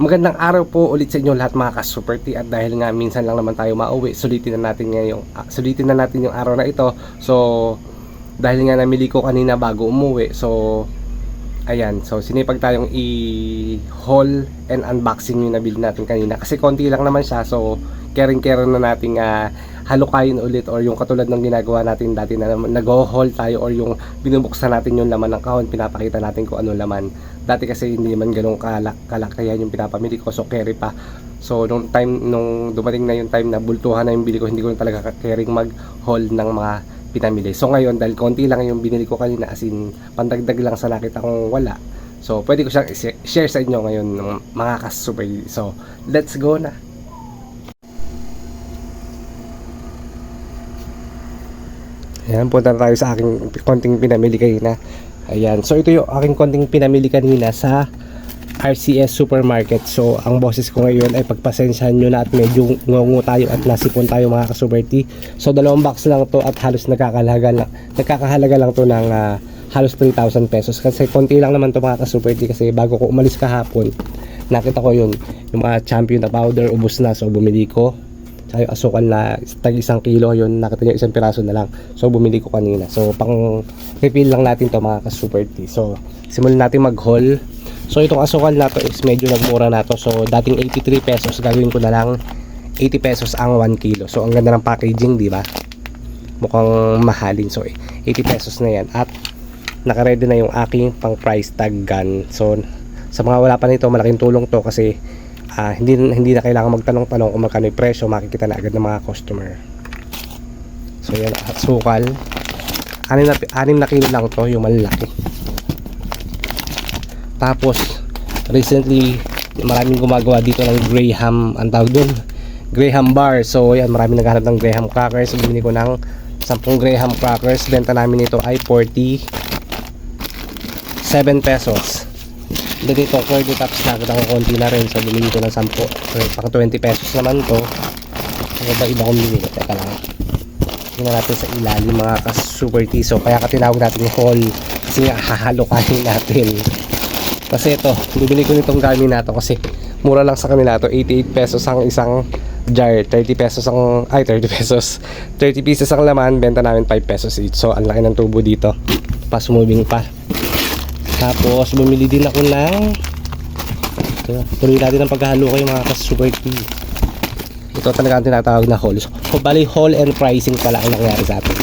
Magandang araw po ulit sa inyo lahat mga ka-super T at dahil nga minsan lang naman tayo mauwi, sulitin na natin ngayong ah, sulitin na natin yung araw na ito. So dahil nga namili ko kanina bago umuwi, so ayan, so sinipag tayong i-haul and unboxing yung nabili natin kanina kasi konti lang naman siya. So caring-care na nating ah, halukayin ulit or yung katulad ng ginagawa natin dati na nag-haul tayo or yung binubuksan natin yung laman ng kahon, pinapakita natin kung ano laman. Dati kasi hindi man ganun kalak kalakayan yung pinapamili ko, so carry pa. So nung time nung dumating na yung time na bultuhan na yung bili ko, hindi ko na talaga caring mag-haul ng mga pinamili. So ngayon dahil konti lang yung binili ko kanina as in pandagdag lang sa nakita kong wala. So pwede ko siyang share sa inyo ngayon ng mga ka-super. So let's go na. Ayan, punta tayo sa aking konting pinamili kanina. Ayan, so ito yung aking konting pinamili kanina sa RCS Supermarket. So, ang boses ko ngayon ay pagpasensyahan nyo na at medyo ngungu tayo at nasipon tayo mga kasuberti. So, dalawang box lang to at halos nagkakahalaga lang, nagkakahalaga lang to ng ah, halos 3,000 pesos. Kasi konti lang naman to mga kasuberti kasi bago ko umalis kahapon, nakita ko yun, yung mga champion na powder, ubos na. So, bumili ko Yung asukal na tag isang kilo yun nakita nyo isang piraso na lang. So bumili ko kanina. So pang refill lang natin to mga ka-super tea. So simulan natin mag haul so itong asukal na to is medyo nagmura na to. So dating 83 pesos gagawin ko na lang 80 pesos ang 1 kilo. So ang ganda ng packaging di ba? Mukhang mahalin. So 80 pesos na yan. At nakaready na yung aking pang price tag gun. So sa mga wala pa nito malaking tulong to kasi ah, hindi hindi na kailangan magtanong-tanong kung magkano yung presyo makikita na agad ng mga customer. So yan ah, sukal. Anim na, anim na kilo lang to yung malalaki tapos recently maraming gumagawa dito ng Graham ang tawag dun? Graham bar. So yan maraming naghanap ng Graham crackers. Bumili ko ng 10 Graham crackers. Benta namin ito ay 40 7 pesos Then itong curly tops nakita ko konti na rin. So bumili ko ng 10 so, pang 20 pesos naman to. Ano ba iba kong binili? Teka lang. Tingnan natin sa ilalim mga ka super tea so kaya ka tinawag natin yung haul kasi nga hahalokahin natin. Kasi ito bibili ko nitong gami na to kasi mura lang sa kanila to. 88 pesos ang isang jar 30 pesos ang ay 30 pesos. 30 pieces ang laman benta namin 5 pesos each. So ang laki ng tubo dito. Pa moving pa tapos bumili din ako ng ito, tuloy natin ang paghahalo kayo mga ka-super tea. Ito talaga ang tinatawag na haul. So, bali haul and pricing pala ang nangyari sa atin.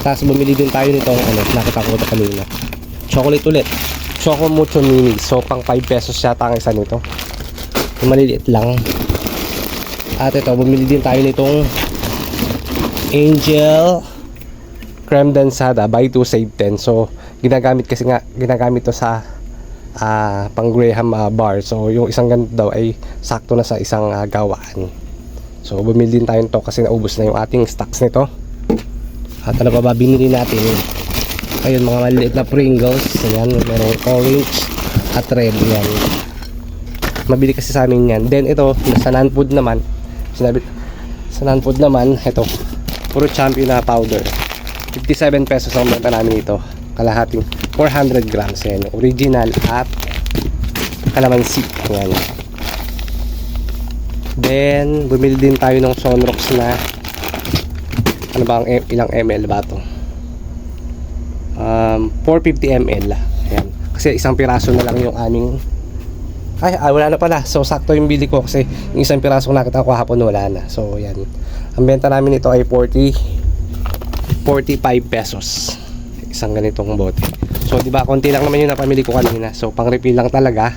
Tapos bumili din tayo nitong ano, nakita ko ito kanina. Chocolate ulit. Choco Mucho Mini. So pang 5 pesos yata ang isa nito. Maliliit lang. At ito, bumili din tayo nitong Angel creme densada buy 2 save 10 so ginagamit kasi nga ginagamit to sa ah, pang Graham ah, bar. So yung isang ganito daw ay sakto na sa isang ah, gawaan. So bumili din tayo nito kasi naubos na yung ating stocks nito. At ano pa ba binili natin? Ayun mga maliliit na Pringles. Ayan merong orange at red yan mabili kasi sa amin yan. Then ito sa non-food naman. Sinabi sa non-food naman ito. Puro champion na powder 57 pesos ang benta namin ito. Kalahating 400 grams yan. Original at kalamansi. Yan then bumili din tayo ng Sonrox na ano ba ang ilang ml ba to? Um, 450 ml yan kasi isang piraso na lang yung aming ay, ah, wala na pala. So, sakto yung bili ko kasi yung isang piraso nakita ko hapon wala na. So, yan. Ang benta namin ito ay 40 45 pesos. Isang ganitong bote. So di ba konti lang naman yung napamili ko kanina. So pang refill lang talaga.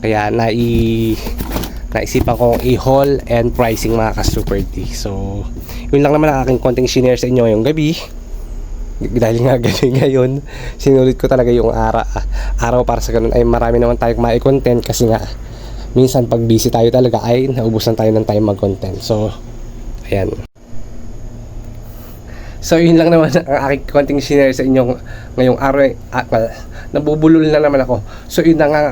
Kaya nai naisipan ko i-haul and pricing mga ka-super tea so yun lang naman ang aking konting shinare sa inyo ngayong gabi. Dahil nga gabi ngayon sinulit ko talaga yung ara, araw para sa ganun. Ay marami naman tayong mai-content kasi nga minsan pag busy tayo talaga ay naubusan tayo ng time mag-content. So ayan So yun lang naman ang aking konting share sa inyo ngayong araw. Ah, well, nabubulol na naman ako. So yun na nga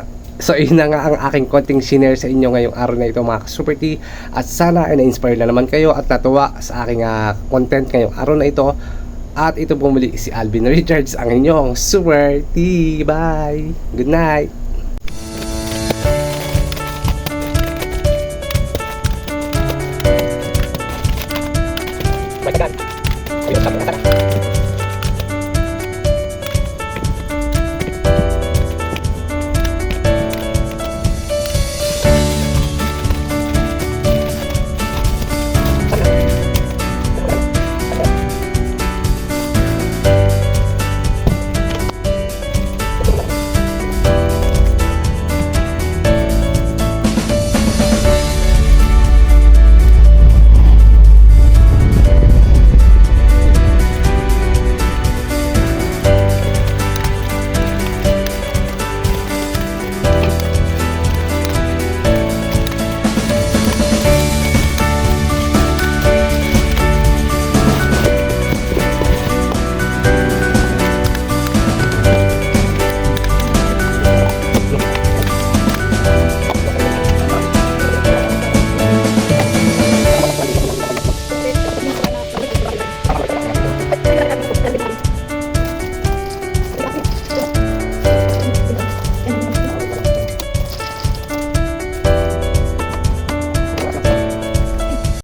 So yun na nga ang aking konting share sa inyo ngayong araw na ito mga super tea At sana ay na-inspire na naman kayo at natuwa sa aking ah, content ngayong araw na ito At ito po muli si Alvin Richards ang inyong super tea Bye! Good night!